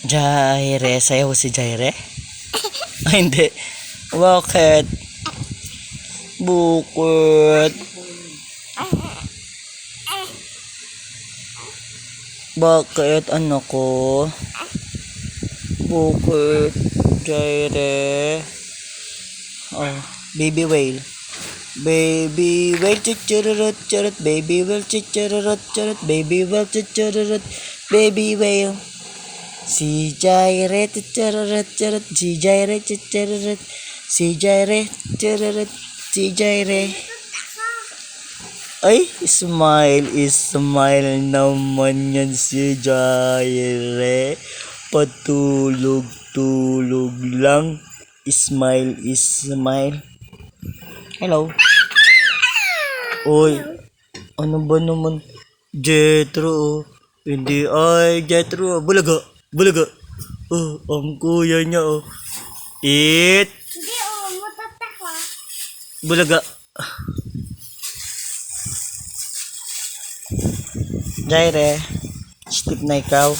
Jaire, sayaw si Jaire? Ay, hindi. Bakit? Bukit. Bakit, anak ko? Bukit. Jaire. Oh, baby whale. Baby whale, chichirurut, churut, baby whale, chichirurut, churut, baby whale, chichirurut, baby whale. Si Jaire, chichirurut, churut, si Jaire, chichirurut, si Jaire, chirurut, si Jaire. Ay, smile, smile naman yan si Jaire. Patulog-tulog lang. Smile, smile. Hello. Oy, ano ba naman? Jetro, oh. Hindi ay, Jetro. Bulaga, bulaga. Oh, ang kuya niya, oh. It, Hindi, oh, matatak bulaga. Jaire, stip na ikaw.